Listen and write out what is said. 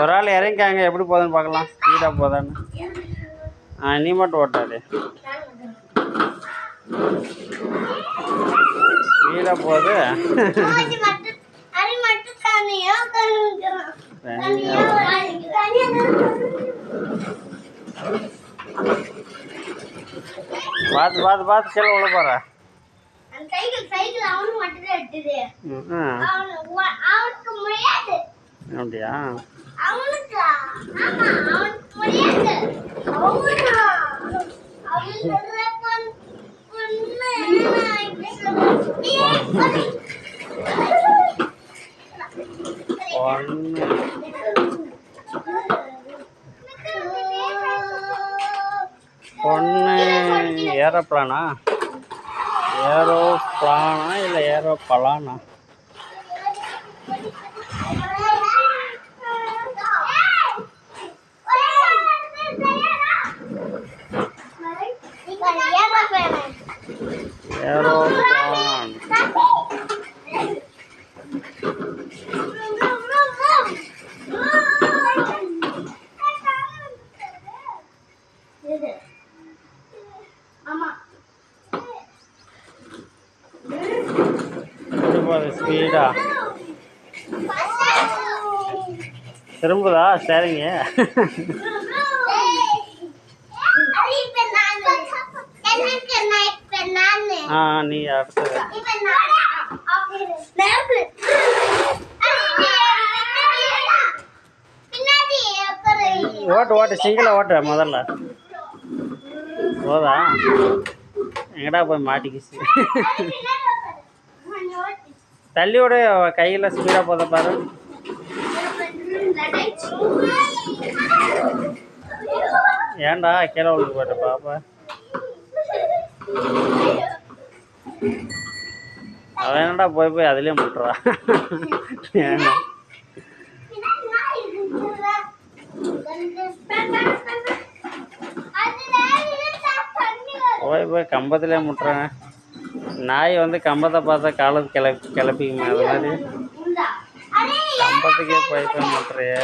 ஒரு ஆள் இறங்கிக்காங்க. எப்படி போகுதுன்னு பார்க்கலாம். ஸ்பீடாக போதான்னு ஆ நீ மட்டும் ஓட்டாது. தனியா தனியா. பார்த்து பார்த்து பார்த்து கீழே சைக்கிள் சைக்கிள் அவனுக்கு மட்டும் தான் அவனுக்கு அவனுக்கு முடியாது. அப்படியா? அவனுக்கு ஆமா அவனுக்கு முடியாது. அவனுக்கு அவன் சொல்ற பொன்- பொண்ணு ஏரோப்ளானா? ஏரோப்ளானா இல்லை ஏரோப்பலானா பலானா ஸ்பீடா திரும்புதா? சரிங்க. ஆ நீ அடுத்தது ஓட்டு ஓட்டு சிங்கிளாக ஓட்டு முதல்ல. போதா? எங்கடா போய் மாட்டிக்கிச்சு? தள்ளியோட கையில் ஸ்பீடாக போத பாரு. ஏன்டா கீழே விழுந்து போட்ட பாப்பா? அவனடா போய் போய் அதுலேயும் போட்டுருவா போய் போய் கம்பத்துலேயே முட்டுறாங்க நாய் வந்து கம்பத்தை பார்த்தா காலத்து கிளப்பி கிளப்பிக்குமே அது மாதிரி. கம்பத்துக்கே போய் போய் முட்டுறியே